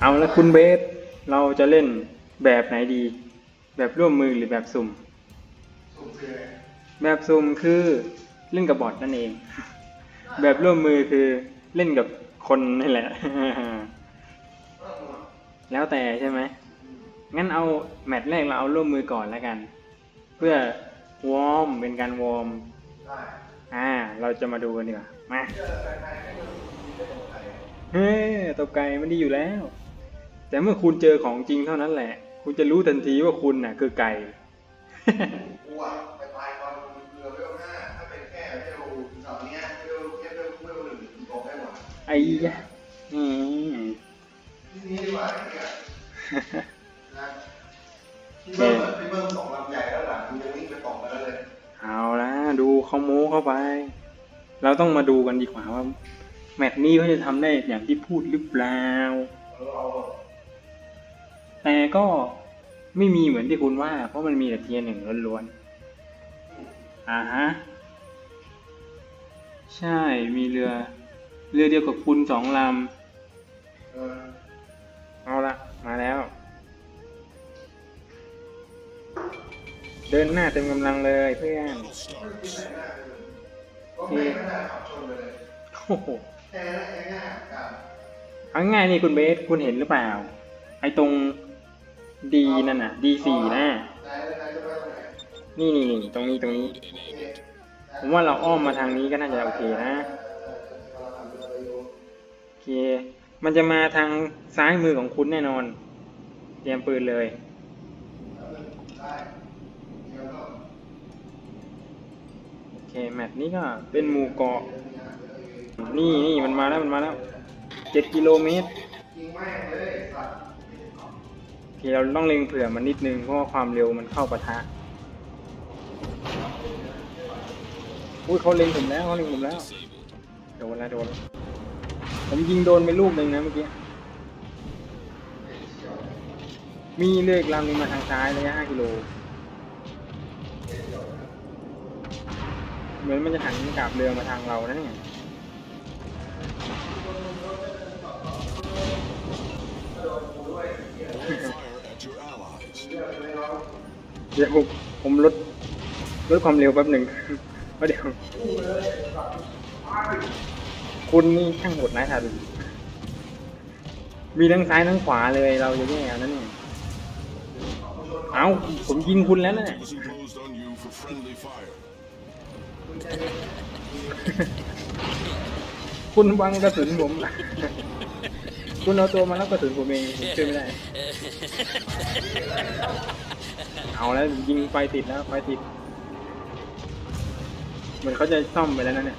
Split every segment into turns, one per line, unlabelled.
เอาแล้วคุณเบส เราจะเล่นแบบไหนดี แบบร่วมมือหรือแบบสุ่ม
สุ่มคืออะไร
แบบสุ่มคือเล่นกับบอทนั่นเอง แบบร่วมมือคือเล่นกับคนนี่แหละ แล้วแต่ใช่ไหม งั้นเอาแมตช์แรกเราเอาร่วมมือก่อนแล้วกัน เพื่อวอร์มเป็นการวอร์ม
ได้
อ่า เราจะมาดูกันดีกว่า มา
เชื่อใครใครให้มันมีได้ตรงไหน
เฮ้ยตบไก่มันดีอยู่แล้ว แต่เมื่อคุณเจอของจริงเท่านั้นแหละ คุณจะรู้ทันทีว่าคุณน่ะ คือไก่
กูอะไปตายตอนเรือเวลห้าถ้าเป็นแค่เวลแถวเนี้ยเวลแค่เวลเวลหนึ่งตกได้หมด
ไอ้ยะนี่
ที่นี้ดีกว่าเนี่ยนะที่เบิ้มอะที่เบิ้มสองลำใหญ่แล้วหลังกูยังวิ่งไปตกมาแล้วเลย
เอาละดูเขาโม้เข้าไป เราต้องมาดูกันดีกว่าว่า แมตช์นี้เขาจะทำได้อย่างที่พูดหรือเปล่า
เราเอา
แต่ก็ไม่มีเหมือนที่คุณว่า เพราะมันมีแต่เทียร์หนึ่งล้วนๆอ่าฮะ ใช่ มีเรือ เรือเดียวกับคุณสองล
เออำ
เอาละ มาแล้ว เดินหน้าเต็มกำลังเลยเพื่อน
ที่ไหนหน้าเลยก็ไม่ไม่น่าย
โอ้โห
แค่นั้นง่ายๆกัน
เอาง่ายนี่คุณเบส คุณเห็นหรือเปล่า ไอ้ตรงดีนั่นน่ะดีสี่นะ
ไหนไหนจะไปตรงไหน
นี่นี่นี่ตรงนี้ตรงนี้ ผมว่าเราอ้อมมาทางนี้ก็น่าจะโอเคนะโอเค มันจะมาทางซ้ายมือของคุณแน่นอน เตรียมปืนเลยโอเคแมตช์นี้ก็เป็นหมู่เกาะนี่นี่มันมาแล้วมันมาแล้วเจ็ดกิโลเมตร
ยิงแม่งเรา
ต้องเล็งเผื่อมันนิดนึงเพราะว่าความเร็วมันเข้าปะทะอุ้ยเขาเล็งผมแล้วเขาเล็งผมแล้วโดนแล้วโดนผมยิงโดนไปลูกหนึ่งนะเมื่อกี้มีเลือกลำหนึงมาทางซ้ายระยะ5กิโลเหมือนมันจะหันกลับเรือมาทางเรานะเนี่ย เดี๋ยวผมลดลดความเร็วแป๊บหนึ่งเพราะเดี๋ยว คุณนี่ช่างโหดร้ายทารุณมีทั้งซ้ายทั้งขวาเลยเราจะแย่เอานั่นเนี่ยเอาผมยิงคุณแล้วนี่คุณวางกระสุนผม คุณเอาตัวมาแล้วกระสุนผมเองผมช่วยไม่ได้ เอาแล้วยิงไฟติดแล้วไฟติด เหมือนเขาจะซ่อมไปแล้วนะเนี่ย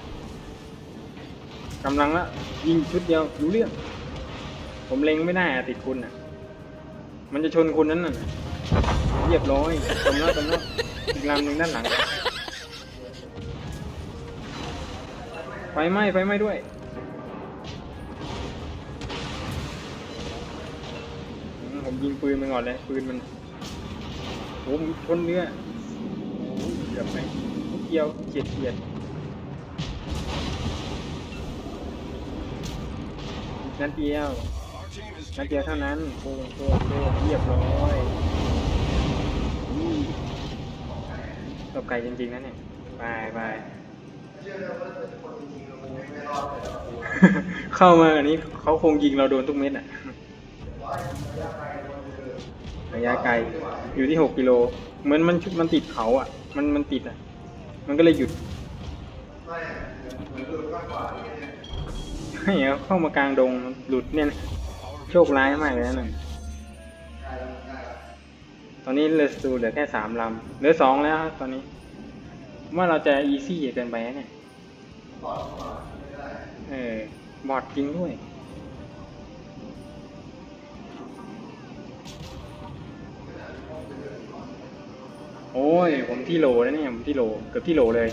กำลังละยิงชุดเดียวรู้เรื่อง ผมเล็งไม่ได้อะติดคุณอะ มันจะชนคุณนั้นน่ะเรียบร้อยตำแล้วตำแล้วอีกลำหนึ่งด้านหลัง ไฟไหม้ไฟไหม้ด้วย ผมยิงปืนมันก่อนเลย ปืนมันโอ้ผมชนเรือโอ้ยเกือบไปนิดเดียวเฉียดเฉียดอีกนัดเดียว
Our team is
นัดเดียวเท่านั้นโอ้โหโอ้โหเรียบร้อยตบไก่จริงๆนะเนี่ยไปไป
เชื่อเลยว่าย
เข้ามาอันนี้เขาคงยิงเราโดนทุกเม็ดอะ ระยะไกล อยู่ที่หกกิโล เหมือนมันชุดมันติดเขาอะ มันมันติดอะ มันก็เลยหยุด
ไม่เอนหลุดมากกว่าที่เนี่ย
เข้ามากลางดงหลุดเนี่ยนะโชคร้ายมากเลยนะหนึ่งตอนนี้เรือสตูเหลือแค่สามลำเหลือสองแล้วครับตอนนี้ผมว่าเราจะอีซี่เกินไปเนี่ย
ปอดปอดไม่ได้
เออบอดจริงด้วย โอ้ย ผมที่โหลแล้วเนี่ยผมที่โหลเกือบที่โหลเลย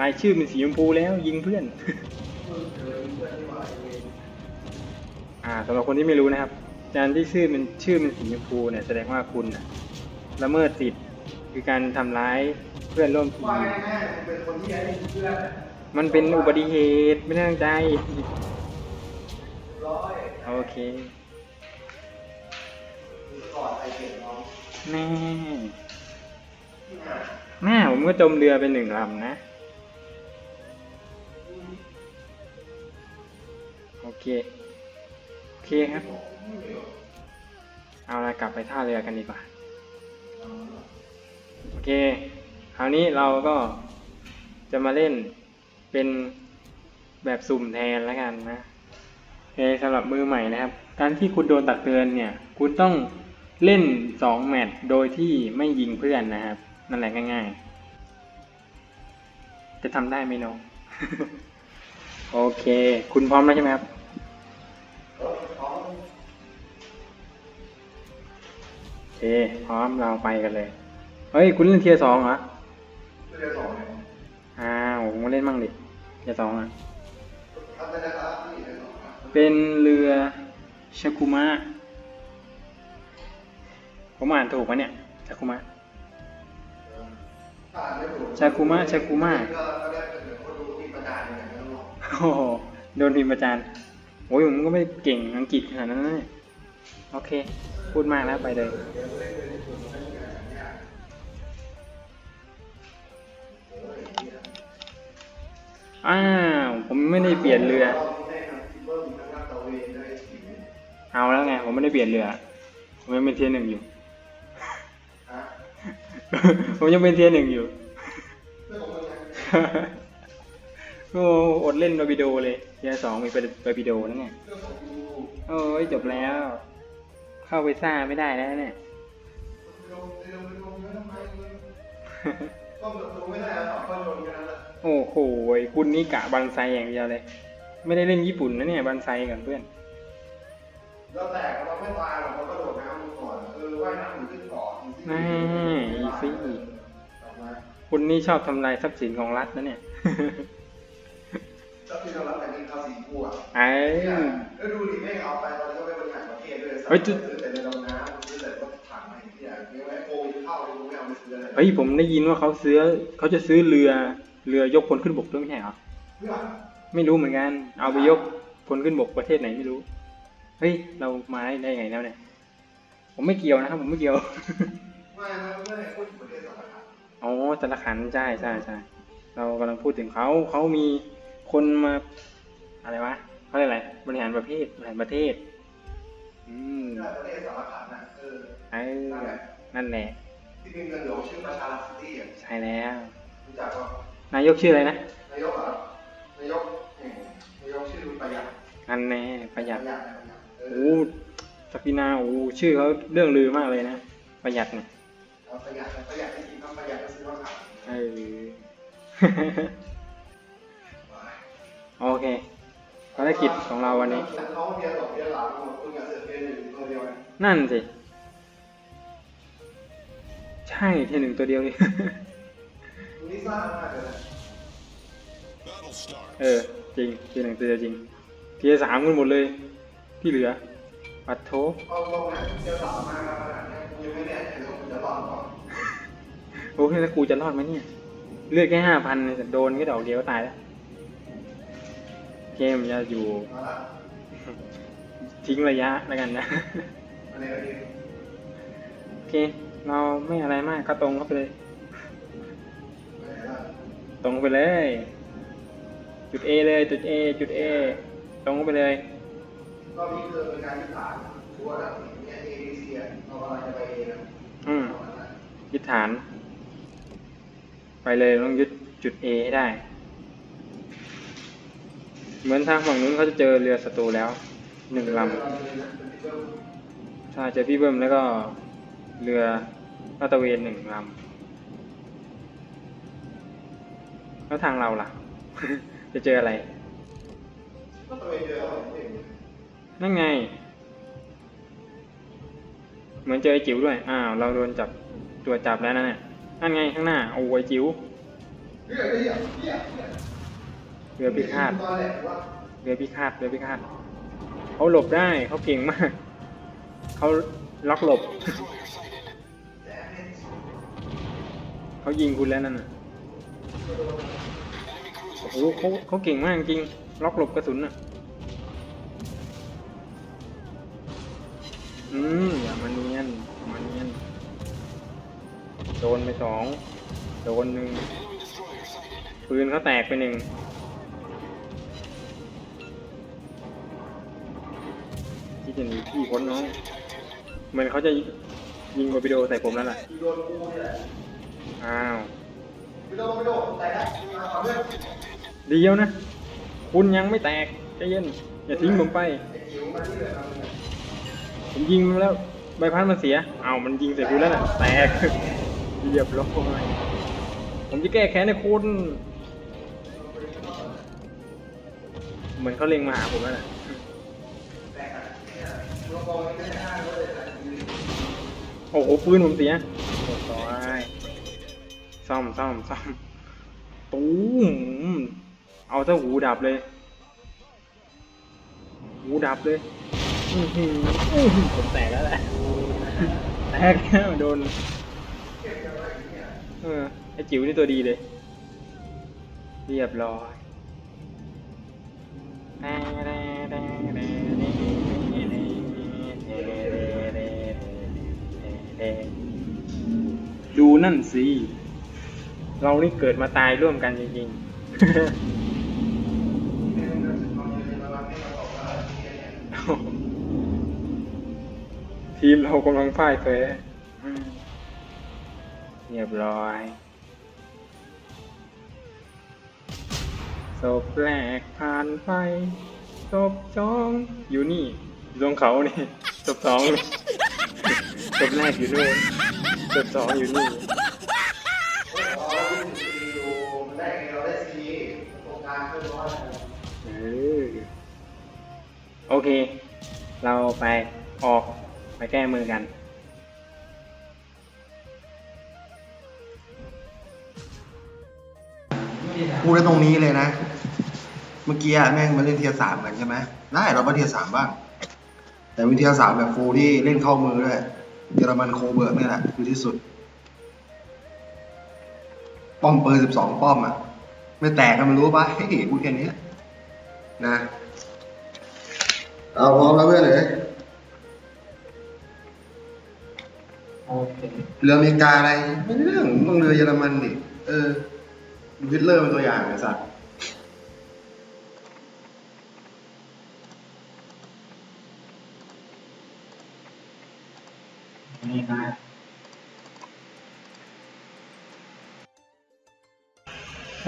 รายชื่อเป็นสีชมพูแล้วยิงเพื่อน อ่าสำหรับคนที่ไม่รู้นะครับการที่ชื่อเป็นชื่อเป็นสีชมพูเนี่ยแสดงว่าคุณนะละเมิดสิทธิ์คือการทำร้ายเพื่อนร่วมที
ม
มันเป็นอุบัติเหตุไม่ได้ตั้งใจโอเค
ก่อนไอเก็บน้อง
แม่ แม่ผมก็จมเรือไปหนึ่งลำนะ โอเค โอเคครับ เอาละกลับไปท่าเรือกันดีกว่า โอเค คราวนี้เราก็จะมาเล่นเป็นแบบสุ่มแทนแล้วกันนะโอเคสำหรับมือใหม่นะครับ การที่คุณโดนตักเตือนเนี่ย คุณต้อง เล่นสองแมตช์โดยที่ไม่ยิงเพื่อนนะครับ นั่นแหละง่าย ๆ จะทำได้ไหมน้อง โอเค คุณพร้อมแล้วใช่ไหมครับโอเค พร้อมเราไปกันเลย เฮ้ย คุณเล่นเทียร์สองเหรอ
เรือสองเนี่ย
อ้าวผมมาเล่นมั่งดิเทียร์สองอะ
ทำได้นะครับนี่เรือสองนะ
เป็นเรือชาคุมะ ผมอ่านถูกปะเนี่ยชาคุมะ
ถ้าอ่านไม่ถูก
ชาคุมะชาคุมะ
ก็ก็ได้เดี๋ยวเขาดูที่ประจานอย่างนั้นหรอก
โอ้โหโดนพิมพ์ประจานโอ้ยผมก็ไม่ได้เก่งอังกฤษขนาดนั้นนะเนี่ยโอเค พูดมากแล้วไปเลยอ้าวผมไม่ได้เปลี่ยนเรือ
ได้ทำที่เบิ้มทั้งลาดตระเวนด้วยสิ
เอาแล้วไง ผมไม่ได้เปลี่ยนเรือ ผมยังเป็นเทียร์หนึ่งอยู่
ฮะ
ผมยังเป็นเทียร์หนึ่งอยู่
เรื่องของมึงนะ
โอ้อดเล่นบาบิโดเลยเทียร์สองมีบาบิโดนั่นไง
เรื่องของกู
โอ้ยจบแล้ว เข้าไปซ่าไม่ได้แล้วเนี่ย
ลงลงลงเยอะทำไมมึงต้องแบบลงไม่ได้แล้วสองคนโดนกันแล้ว
โอ้โหคุณนี่กะบันไซอย่างเดียวเลย ไม่ได้เล่นญี่ปุ่นนะเนี่ยบันไซกับเพื่อน
เราแตกเราไม่ตายหรอกเราก็โดดน้ำก่อนเออว่ายน้ำอยู่ขึ้ นเกาะ
น่าอีซี่
กลับมา
คุณนี่ชอบทำลายทรัพย์สินของรัฐนะเนี่ย
ถ้าพี่เรารับแต่เงินภาษีกูอะ
ไอ้
แล้วดูดิแม่งเอาไปตอนนี้ก็ไปบริหารประเทศด้วย
เฮ้ยจุด
ซื้อแต่เรือดำน้ำซื้อแต่รถถังอะไรที่อย่างเงี้ยไอ้โควิดเข้าเลยกูไม่เอาไปซื้ออะไร
เฮ้ยผมได้ยินว่าเขาซื้อเขาจะซื้อเรือเรือยกพลขึ้นบกด้วยไม่ใช่เหรอ
เพื่อ
ไม่รู้เหมือนกัน เอาไปยกพลขึ้นบกประเทศไหนไม่รู้ เฮ้ย เรามาได้ไงแล้วเนี่ย ผมไม่เกี่ยวนะครับ ผมไม่เกี่ยว
ไม่ไม่ไม่พูดถึงประเทศสำคัญ
อ๋อสารขันใช่ใช่ใช่เรากำลังพูดถึงเขาเขามีคนมาอะไรวะเขาเรียกอะไรบริหารประเทศบริหารประเทศ อืม
ถ้าประเทศสารคันนะเออ
ไอ้นั่นแหละ
ที่มีเงินหลวงชื่อประชารัฐซิตี้อะ
ใช่แล้ว
รู้จักป่ะ
นายกชื่ออะไรนะ
นายกเหรอนายกแห่งนายกชื่อประหยัด
อันแน่ประหยัด
ประหยัดนะประหยัดเอ
โอ้
อ
สปินาโอ้ชื่อเขาเรื่องลือมากเลยนะ ประหยัดเนี่ย
เอาประหยัดนะประหยัดจริงๆทำประหยัดก็ซื้อมาขาย
เออ โอเคภารกิจของเราวันนี้
เขาเรียนหลอกเรียนหลังหมดคุณอยากเสือกเรียนหนึ่งตัวเดียวนะ
นั่นสิ ใช่เทียหนึ่งตัวเดียวนี่
คุณนี่สร้างมากเลยนะ
Battle start.
เออ จริงเทียหนึ่งตัวเดียวจริงเทียสามกันหมดเลย ที่เหลือ ปัดโถ
เอาลงนะเรียนหลังมาขนาดนี้คุณยังไม่แน่ใจว่าคุณ จะรอดหรือเปล่า
โอ้ยแล้วกูจะรอดไหมเนี่ย เลือดแค่ห้าพันแต่โดนแค่ดอกเดียวก็ตายแล้วเกมจะอยู่
เอาละ
ทิ้งระยะแล้วกันนะ
อันนี้ก็ดี
โอเค เราไม่อะไรมากก็ตรงเข้าไปเลย
ไปไหนล่ะ
ตรงไปเลย จุด A เลย จุด A จุด A ตรงเข้าไปเลย
รอบนี้คือเป็นการที่ผ่านทัวร์นะเนี่ย A B C อะเรากำลังจะไป A นะ
อืม
เอาละนะ
ยึดฐาน ไปเลยต้องยึดจุด A ให้ได้ เหมือนทางฝั่งนู้นเขาจะเจอเรือศัตรูแล้วหนึ่งลำถ้าเจอพี่เบิ้มแล้วก็เรือลาดตระเวนหนึ่งลำแล้วทางเราล่ะ จะเจออะไร
ก็ตัวเองเจอแล้วเอง
นั่นไง เหมือนเจอไอจิ๋วด้วย อ้าว เราโดนจับตัวจับแล้วนั่นน่ะนั่นไงข้างหน้า โอ้ยจิ๋ว
เรื
อพิฆาต เรือพิฆาต เรือพิฆาต เขาหลบได้ เขาเก่งมาก เขาล็อกหลบ
เขา
ยิงคุณแล้วนั่นน่ะโอ้โหเขาเขาเก่งมากจริง ล็อกหลบกระสุนน่ะ อืมอย่ามาเนี ดนไปสองโดนหนึ่งปืนเขาแตกไปหนึ่งที่จะหนีพี่พ้นน้องเหมือนเขาจะยิงโรบิโดใส่ผมแล้วล่ะ
โดนกูนี่แหละ
อ้าว
ดนไม่โดนแต่ละมาขอเดี
ยวนะ คุณยังไม่แตกใจเย็น อย่าทิ้งผมไป ผมยิงแล้วใบพัดมันเสีย เอ้ามันยิงใส่คุณแล้วน่ะ แตก เรียบร้อยผมจะแก้แค้นให้คุณ เหมือนเขาเล็งมาหาผมแล้วน่ะโอ้โหปืนผมเสียเรียบร้อยซ่อมซ่อมซ่อมตูมเอาซะหูดับเลย หูดับเลยอือหือผมแตกแล้วแหละแตกแล้วโดน เออไอจิ๋วนี่ตัวดีเลย เรียบร้อยดูนั่นสิ เรานี่เกิดมาตายร่วมกันจริงๆ ทีมเรากำลังพ่ายแพ้ เรียบร้อยศพแรกผ่านไปศพสองอยู่นี่อยู่ตรงเขานี่ศพสองศพแรกอยู่นู่นศพสองอยู่นี่
โอ
เค เราไปออกไปแก้มือกัน
พูดได้ตรงนี้เลยนะ เมื่อกี้อะแม่งมาเล่นเทียร์สามกันใช่ไหมได้เรามาเทียร์สามบ้าง แต่วินเทียร์สามแบบฟูลที่เล่นเข้ามือด้วยเยอรมันโคเบิร์กนี่แหละคือที่สุด ป้อมเปิดสิบสองป้อมอะ ไม่แตกกันมันรู้ปะให้ดีพูดแค่นี้นะ เอาพร้อมแล้วเพื่อนเลย
โอเค
เรืออเมริกาอะไร ไม่ใช่เรื่องต้องเรือเยอรมันดิ เออดู ฮิตเลอร์เป็นตัวอย่างไอ้สัตว์
นี่นะ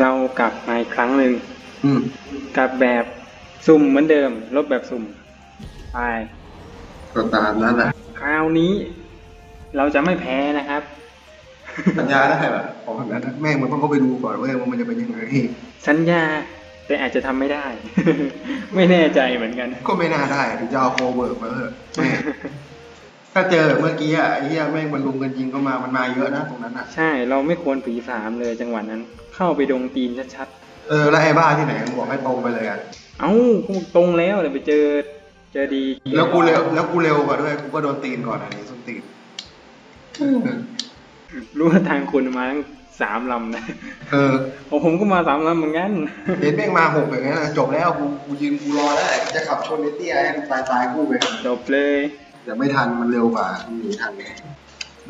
เรากลับมาอีกครั้งหนึ่ง
อืม
กลับแบบสุ่มเหมือนเดิม ลบแบบสุ่มไป
ก็ตามนั้นแหละ
คราวนี้ เราจะไม่แพ้นะครับ
สัญญาได้แบบของแบบนั้นนะแม่งมันต้องเข้าไปดูก่อนเว้ยว่ามันจะเป็นยังไง
สัญญาแต่อาจจะทำไม่ได้ ไม่แน่ใจเหมือนกัน
ก็ไม่น่าได้ถึงจะเอาโคเวิร์กมาเถอะแม่งถ้าเจอแบบเมื่อกี้อะไอ้เหี้ยแม่งมันลุมกันยิงก็มามันมาเยอะนะตรงนั้นอะ
ใช่เราไม่ควรผีสามเลยจังหวะนั้น เข้าไปดงตีนชัด
เออแล้วไอ้บ้าที่ไหนมันบอกให้ตรงไปเลยอะ
ๆเอ้าก็ตรงแล้วแต่ไปเจอ เจอดี
แล้วกูเร็วแล้วกูเร็วกว่าด้วยกูก็โดนตีนก่อนอันนี้ส้นตีน
รู้ว่าทางคุณมาทั้งสามลำนะ
เออ
ของผมก็มาสามลำเหมือนกัน
เห็นแม่งมาหกอย่างเงี้ยนะจบแล้วกูกูยืนกูรอแล้วจะขับชนไอ้เตี้ยให้มันตายตายๆกูไป
จบเลย
แต่ไม่ทันมันเร็วกว่ามันหนีทัน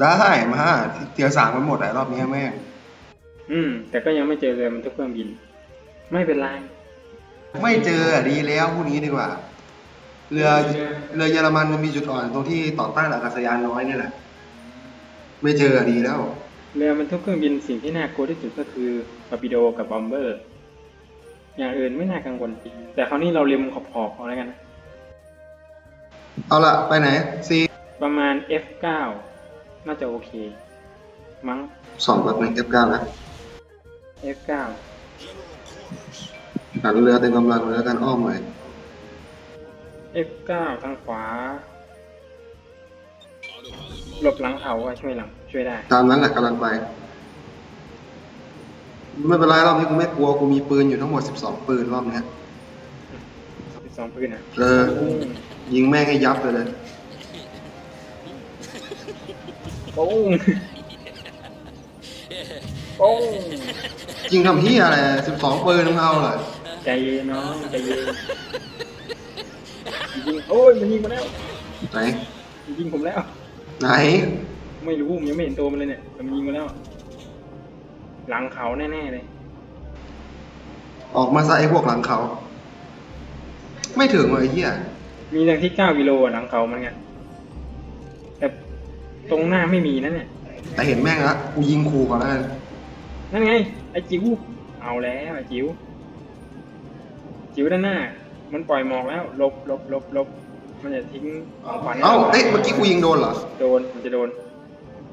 ได้มาเทียร์สามมันหมดหลายรอบนี้แม่ง
อืม แต่ก็ยังไม่เจอเรือมันทุกเครื่องบิน ไม่เป็นไร
ไม่เจออะดีแล้วพูดนี้ดีกว่า เรือเรือเยอรมันมันมีจุดอ่อนตรงที่ต่อต้านอากาศยานน้อยนี่แหละ ไม่เจออะดีแล้ว
เรือมันทุกเครื่องบินสิ่งที่น่ากลัวที่สุดก็คือตอร์ปิโดกับบอมเบอร์ อย่างอื่นไม่น่ากังวล แต่คราวนี้เราเล็มขอบๆเอาแล้วกันนะ
เอาละไปไหนซี
ประมาณ F9 น่าจะโอเค มั้ง
สองแบบหนึ่งเอฟเก้านะ
F9
หันเรือเต็มกำลังเลยแล้วกันอ้อมหน่อย
F9 ทางขวา หลบหลังเขาอะช่วยหลัง ช่วยได้
ตามนั้นแหละกำลังไป ไม่เป็นไรรอบนี้กูไม่กลัวกูมีปืนอยู่ทั้งหมดสิบสองปืนรอบเนี้ย
สองปืนอะ
เออยิงแม่งให้ยับไปเลย
โป้งโป้ง
ยิงทำเฮียอะไรสิบสองปืนมึงเอาเลย
ใจเย็นน้องใจเย็นยิงโอ้ยมันยิงมาแล้ว
ไหน
ยิงผมแล้ว
ไหน
ไม่รู้ผมยังไม่เห็นตัวมันเลยเนี่ยแต่มันยิงมาแล้ว หลังเขาแน่ๆเลย
ออกมาซะไอ้พวกหลังเขา ไม่ถึงเลยไอ้เหี้ย
มีทางที่เก้ากิโลอะหลังเขามันไงแต่ตรงหน้าไม่มีนะเนี่ย
แต่เห็นแม่งละกูยิงครูก่อนแล้วกัน
นั่นไง ไอ้จิ๋วเอาแล้วไอ้จิ๋วจิ๋วด้านหน้า มันปล่อยหมอกแล้วหลบหลบหลบหลบ มันจะทิ้งของขวัญให้
เอ้า
รา
เอ้ยเมื่อกี้กูยิงโดนเหรอ
โดนมันจะโดน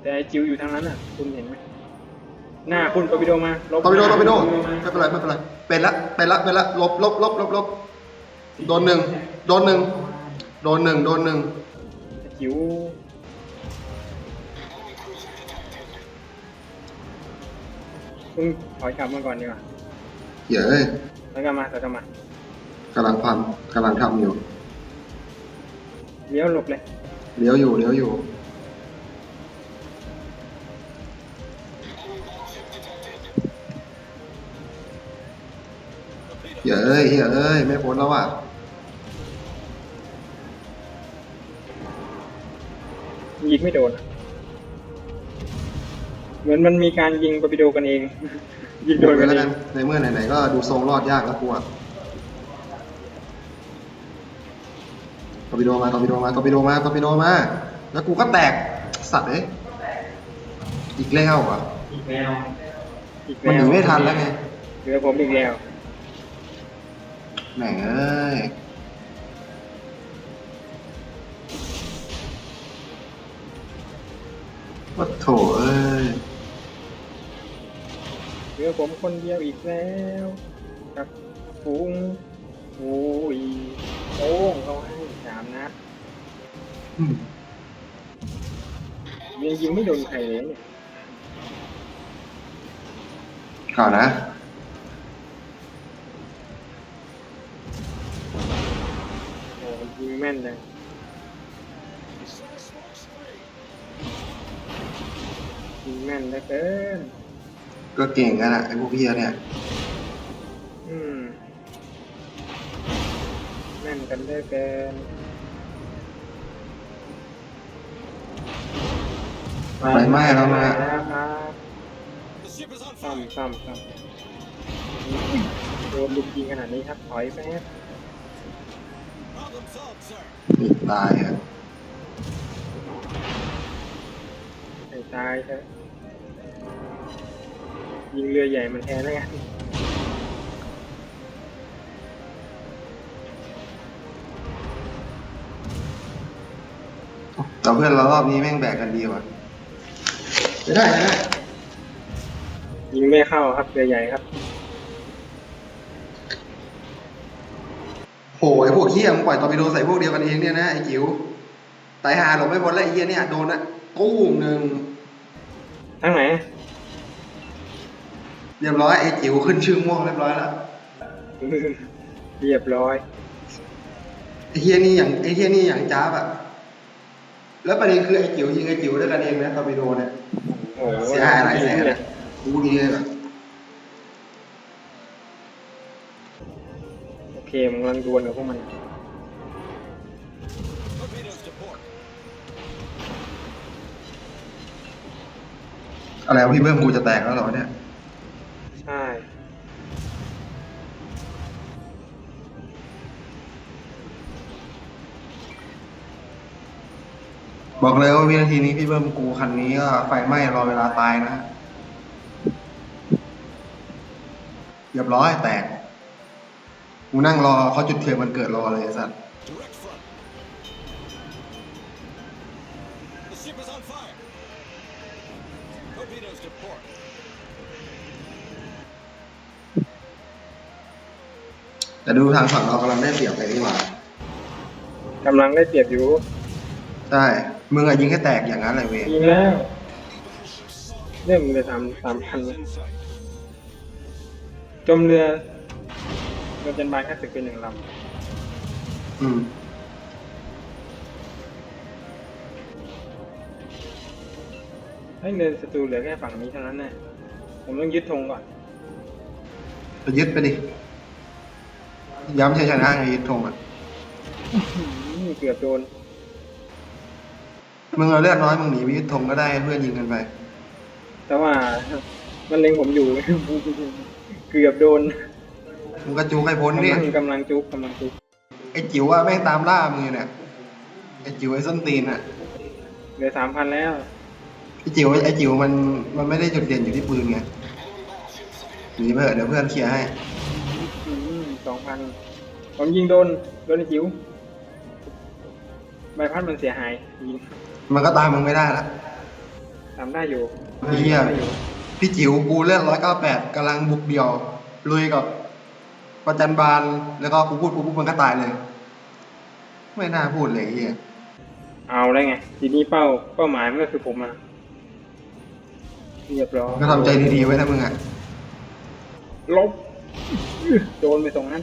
แต่ไอ้จิ๋วอยู่ทางนั้นอะ คุณเห็นไหมหน้าคุณตอร์ปิโดมาลบ
ตอร์ปิโดตอร์ปิโด
มา
ไม่เป็นไรไม่เป็นไร เป็นละเป็นละเป็นละลบลบลบลบลบโดนหนึ่งโดนหนึ่งโดนหนึ่งโดนหนึ่ง
ไอ้จิ๋วคุณถอยกลับมาก่อนดีกว่า
เหี้ยเอ้ย
ถอยกลับมาถอยกลับมากำ
ลังพันกำลังทำอยู่
เลี้ยวหลบเลย
เลี้ยวอยู่เลี้ยวอยู่ เหี้ยเอ้ยเหี้ยเอ้ยไม่พ้นแล้วอะ
ยิงไม่โดนอะเหมือนมันมีการยิงตอร์ปิโดกันเอง ยิงโดน
ไป
กัน
แล้ว
เอ
กั
ง
นในเมื่อไหนๆก็ดูทรงรอดยากแล้วกูอะ อร์ปิโดมาตอร์ปิโดมาตอร์ปิโดมาตอร์ปิโดมา แล้วกูก็แตกสัตว์เอ้ยอีกแล้วอะ
อีกแล้วอีก
มันหนีไม่ทันแล้วไง
เหลือผมอีกแล้ว
แหม่งเอ้ยว่าโถเอ้ย
เหลือผมคนเดียวอีกแล้วกับฟูงโอ้ยโอ้งเขาให้ สามนัด
อืม
ยังยิงไม่โดนใครเลยเนี่ย
ก่อนนะ
โอ้ยิงแม่นเลยยิงแม่นเหลือเกิน
ก็เก่งกันอะไอ้พวกเพียเนี่ย
อืมแม่ นกันเหลือเกิน
ไฟไหม้แล้วนะ
แล้วครับ
The ship is on
ซ้ำ
fire.
ซ้ำซ้ำโดนลุกยิงขนาดนี้ครับถอยแป๊บ
Problem solved, sir.
ปิดตายอะ
ให้ตายเถอะยิงเรือใหญ่มันแทนแล้วกัน
แต่เพื่อนเรารอบนี้แม่งแบกกันดีว่ะจะได้นะ
ยิงไม่เข้าครับเรือใหญ่ครับ
โหไอ้พวกเฮียมึงปล่อยตอร์ปิโดใส่พวกเดียวกันเองเนี่ยนะไอ้จิ๋วตายหาหลบไม่พ้นแล้วไอ้เฮียเนี่ยโดนอะตู้มหนึ่ง
ทั้งไหน
เรียบร้อยไอ้จิ๋วขึ้นชื่อม่วงเรียบร้อยแล้ว
เรียบร้อย
ไอ้เฮียนี่อย่างไอ้เฮียนี่อย่างจ้าบอะ แล้วประเด็นคือไอ้จิ๋วยิงไอ้จิ๋วด้วยกันเองนะตอร์ปิโดเนี่ย
โอ้โห
เสียหายหลายแสนนะดูดีเลยแบบ
โอเคมันกำลังดวลกับพวกมัน
Torpedoes to port.
อะไรวะพี่เบิ้มกูจะแตกแล้วเหรอเนี่ย
ใช่
บอกเลยว่าวินาทีนี้พี่เบิ้มกูคันนี้ก็ไฟไหม้รอเวลาตายนะเรียบร้อยแตก กูนั่งรอเขาจุดเทียนมันเกิดรอเลยไอ้สัตว์
Direct front. The ship is on fire. Torpedoes to port.
แต่ดูทางฝั่งเรากำลังได้เปรียบไปนี่หว่า
กำลังได้เปรียบอยู่
ใช่ มึงอะยิงแค่แตกอย่างนั้นเลยเว้ย
ยิงแล้วเรื่องเรือสามสามพัน
In sight.
จมเรือเรือจันบานแค่สึกเป็นหนึ่งล
อืมำ
ให้เรือศัตรูเหลือแค่ฝั่งนี้เท่านั้นแน่ผมต้องยึดธงก่อน
ไปยึดไปดิ ย้ำชัยชนะไงยึดธงอะ
อื้อหือเกือบโดน
มึงเอาเลือดน้อยมึงหนีวิทย์ธงก็ได้ให้เพื่อนยิงกันไป
แต่ว่ามันเล็งผมอยู่ เกือบโดน
มึงก็จูงให้พ้น
กำ
ดิ
ลังกำลังจุกกำลังจุก
ไอ้จิ๋วว่าแม่งตามล่ามึงอยู่เนี่ย ไอ้จิ๋วไอ้ส้นตีนอะ
เหลือสามพันแล้ว
ไอ้จิ๋วไอ้จิ๋วมันมันไม่ได้จุดเด่นอยู่ที่ปืนไงหนีไปเถอะเดี๋ยวเพื่อนเคลียร์ให้
สองพันผมยิงโดน โดนไอ้จิ๋วใบพัดมันเสียหายยิง
มันก็ตามมึงไม่ได้ละ
ทำได้อยู่
เหี้ย
ทำได้อยู่
พี่จิ๋วกูเลือดร้อยเก้าแปดกำลังบุกเดี่ยว ลุยกับประจันบาลแล้วก็กูพูดกูพูดมันก็ตายเลย ไม่น่าพูดเลยไอ้เฮีย
เอาได้ไง ทีนี้เป้าเป้าหมายมันก็คือผมอะเรียบร้อย
ก็ทำใจดีๆไว้นะมึงอะ
ลบโดนไปตรงนั้น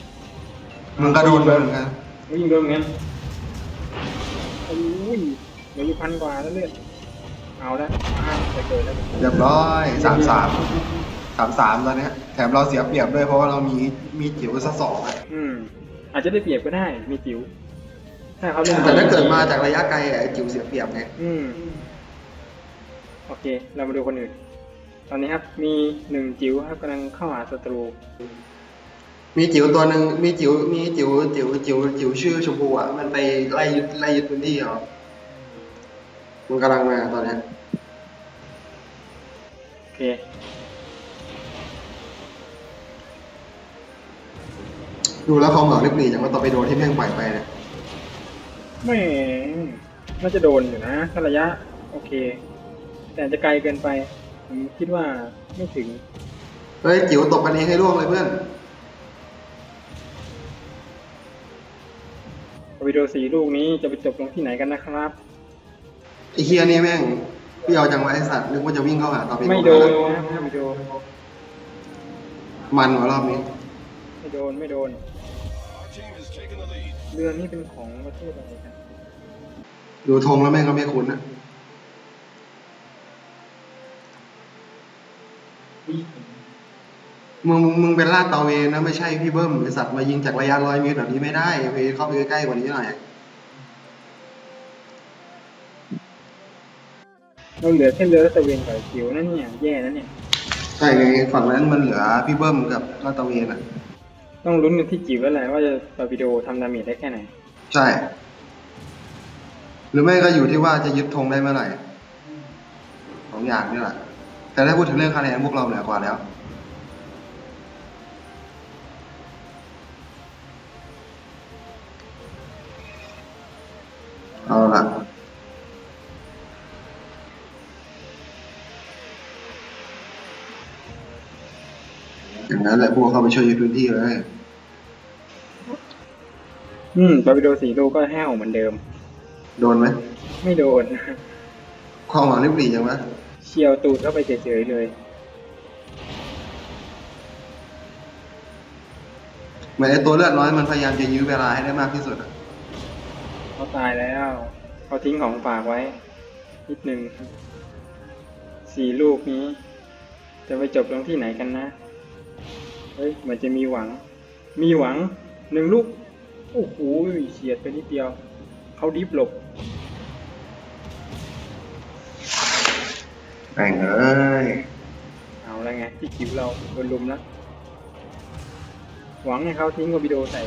มึงก็โดนไปเหมือนกัน
วิ่งโดนเหมือนกันโอ้ย เหลืออยู่พันกว่าแล้วเลือดเอาแล้วอ้าวจะเกิดแล้ว
เรียบร้อยสามสามสามสามตอนเนี้ยแถมเราเสียเปรียบด้วยเพราะว่าเรามีมีจิ๋วสักสองอะ
อืม อาจจะได้เปรียบก็ได้ มีจิ๋วถ้าเขาเล่น
แต่ถ้าเกิดมาจากระยะไกลอะไอ้จิ๋วเสียเปรียบไง
อืม โอเค เรามาดูคนอื่น ตอนนี้ครับ มีหนึ่งจิ๋วครับกำลังเข้าหาศัตรู
มีจิ๋วตัวหนึ่งมีจิ๋วมีจิ๋วจิ๋วจิ๋วจิ๋วชื่อชมพูอะมันไปไล่ยึดไล่ยึดพื้นที่เหรอ มันกำลังมาตอนเนี้ย
โอเค
ดูแล้วเขาเหมือนลิบหนีอย่างว่าต่อไปโดนที่แม่งปล่อยไปเนี่ย
ไม่น่าจะโดนอยู่นะถ้าระยะ โอเค แต่จะไกลเกินไป ผมคิดว่าไม่ถึง
เฮ้ยจิ๋วตบกันเองให้ร่วงเลยเพื่อน
วิดีโอสีลูกนี้จะไปจบลงที่ไหนกันนะครับ
ไอ้ เฮียนี่แม่งพี่เอาจังไวะไอ้สัตว์นึกว่าจะวิ่งเข้าหาต่อไป
ไม่โดนนะวิดีโอ
มันกว่ารอบนี้
ไม่โดน ไม่โดน
Our team has taken the lead.
เรือนี้เป็นของประเทศอะไรกัน
ดูธงแล้วแม่งก็ไม่คุ้นอะมึงมึงมึงเป็นลาดตระเวนนะไม่ใช่พี่เบิ้มไอสัตว์มายิงจากระยะร้อยเมตรแบบนี้ไม่ได้ไปเข้าไปใกล้ๆกว่านี้หน่อย
เราเหลือแค่เรือรัตเวนกับจิ๋วนั่นเนี่ยแย่นั่นเนี่ย
ใช่ไงฝั่งนั้นมันเหลือพี่เบิ้มกับลาดตระเวนอะ
ต้องลุ้นกันที่จิ๋วแล้วแหละว่าจะต่อวิดีโอทำดาเมจได้แค่ไหน
ใช่ หรือไม่ก็อยู่ที่ว่าจะยึดธงได้เมื่อไหร่สองอย่างนี่แหละ แต่ถ้าพูดถึงเรื่องคะแนนพวกเราเหนือกว่าแล้ว เอาละ อย่างนั้นแหละพวกเข้าไปช่วยยึดพื้นที่เลย
อืมต่อวิดีโอสีลูกก็แห้วเหมือนเดิม
โดนไหม
ไม่โดน
ความหวังริบหรี่ยังวะ
เฉียวตูดเข้าไปเฉยๆเลย
เหมือนไอ้ตัวเลือดน้อยมันพยายามจะยื้อเวลาให้ได้มากที่สุดอะ
เขาตายแล้ว เขาทิ้งของฝากไว้ นิดหนึ่ง สี่ลูกนี้ จะไปจบลงที่ไหนกันนะ เฮ้ยเหมือนจะมีหวัง มีหวังหนึ่งลูก โอ้โหเฉียดไปนิดเดียว เขาดิฟหลบ
แม่งเอ้ย
เอาแล้วไงที่คิวเราโดนลุมแล้วหวังให้เขาทิ้งโกบิโดใส่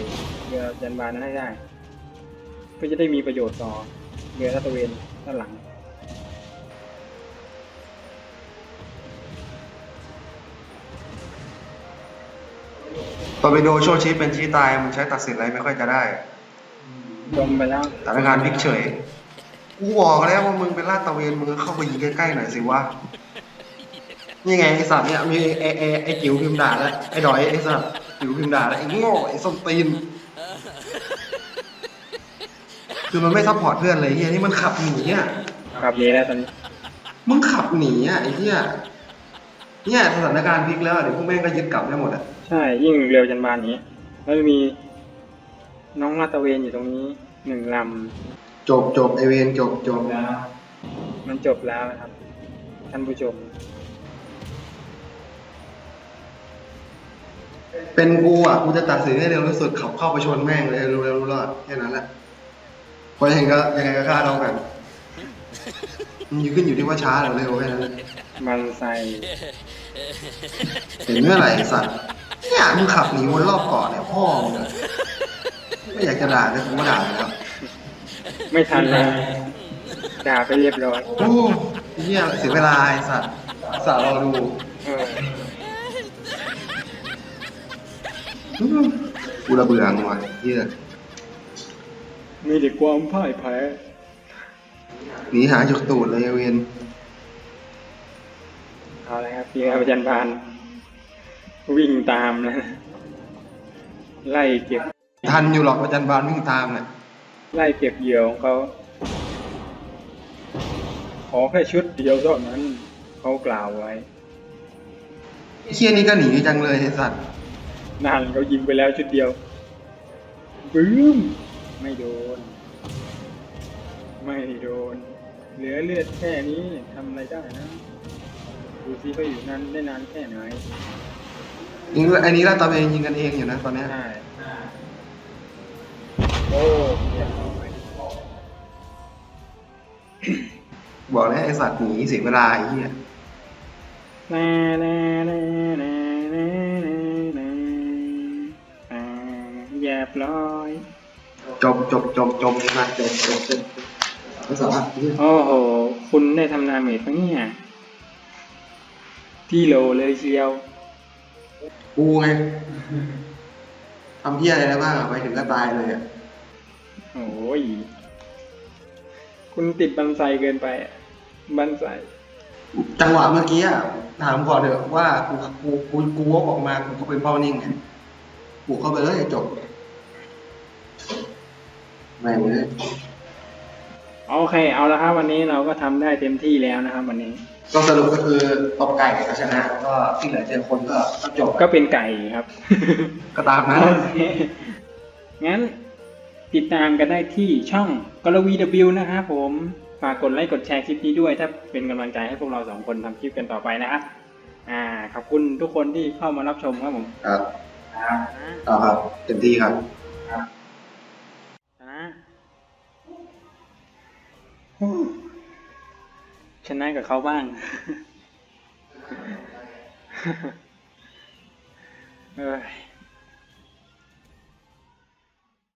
เรือยันบานนั้นให้ได้ เพื่อจะได้มีประโยชน์ต่อเรือลาดตระเวนด้านหลัง
ตอร์ปิโดโชว์ชี้เป็นชี้ตายมันใช้ตัดสินอะไรไม่ค่อยจะได้
จมไปแล้ว
สถานการณ์พลิกเฉยกูบอกแล้วว่ามึงเป็นลาดตระเวนมึงก็เข้าไปยิงใกล้ๆหน่อยสิวะนี่ไงไอสัตว์เนี่ยมีไอไอไอจิ๋วพิมพ์ด่าแล้วไอดอยไอสัตว์จิ๋วพิมพ์ด่าแล้วไอโง่ไอส้มตีน คือมันไม่ซัพพอร์ตเพื่อนเลยเฮียนี่มันขับหนีอะ
กลับนี้แล้วตอนนี้
มึงขับหนีอะไอ้เหี้ยเนี่ยสถานการณ์พลิกแล้วเดี๋ยวพวกแม่งก็ยึดกลับได้หมดอะ
ใช่ ยิ่งเรือยันบานนี้ แล้วมีน้องลาดตระเวนอยู่ตรงนี้หนึ่งล
จบจบไอเวนจบจบำ
มันจบแล้วนะครับ ท่านผู้ชม
เป็นกูอะกูจะตัดสินให้เร็วที่สุดขับเข้าไปชนแม่งเลยเร็วๆรู้รอดแค่นั้นแหละเพราะยังไงก็ยังไงก็ฆ่าเรากันมันอยู่ขึ้นอยู่ที่ว่าช้าหรือเร็วแค่นั้นเลย
มันใส่
เห็นเมื่อไหร่ไอ้สัตว์ เนี่ยมึงขับหนีวนรอบเกาะเนี่ยพ่อมึงอะไม่อยากจะด่าเลยกูก็ด่าเลยครับ
ไม่ทันแล้วด่าไปเรียบร้อย
โอ้เหี้ยเสียเวลาไอ้สัตว์สัตว์รอดู
เออ
อื้อกูระเบื่อมึงว่ะเหี้ย
มีแต่ความพ่ายแพ้
หนีหาจุกตูดเลยไอ้เวน
เอาละครับพี่ครับอาจารย์พาน วิ่งตามนะ ไล่เก็บ
ทันอยู่หรอกอาจารย์บานวิ่งตามเนี่ย
ไล่เก็บเหยื่อของเขาขอแค่ชุดเดียวเท่านั้น เขากล่าวไว้
ไอ้เชี่ยนี่ก็หนีจังเลยไอ้สัตว์
นั่นเขายิงไปแล้วชุดเดียวบึ้มไม่โดน ไม่โดน เหลือเลือดแค่นี้ทำอะไรได้นะ ดูซิเขาอยู่นั้นได้นานแค่ไหน
ยิงอันนี้เราตะเวนยิงกันเองอยู่นะตอนเนี้ย
ใช่โอ้เรียบร้อย
บอกแล้วไอ้สัตว์หนีเสียเวลาไอ้เหี้ย
แน่แน่แน่แน่แน่แน่แน่อ่าเรียบร้อย
จบจบจบจบมาจบจบจบภาษาเหี้ย
โอ้โห คุณได้ทำนาเมจปะเนี่ยที่โลเลยเชียว
กูไงทำเหี้ยอะไรได้บ้างอะไปถึงก็ตายเลยอะ
โอ้ย คุณติดบันไซเกินไปอะบันไซ
จังหวะเมื่อกี้อะถามก่อนเถอะว่ากูกูกูกูวกออกมากูก็เป็นเป้านิ่งไงกูเข้าไปเลยจบไม่งเลย
โอเค เอาละครับ วันนี้เราก็ทำได้เต็มที่แล้วนะครับ วันนี้
ก็สรุปก็คือตบไก่ก็ชนะแล้วก็ที่เหลือเจ็ดคนก็ก็จบ
ก็เป็นไก่ครับ
ก็ตามนั้น
โอเคงั้นติดตามกันได้ที่ช่องกรวีวนะครับผม ฝากกดไลค์กดแชร์คลิปนี้ด้วย ถ้าเป็นกำลังใจให้พวกเราสองคนทำคลิปกันต่อไปนะครับอ่าขอบคุณทุกคนที่เข้ามารับชมครับผม
ครับเอาครับเต็มที่ครับ
ชนะฮู้ ชนะกับเขาบ้าง เอ้ย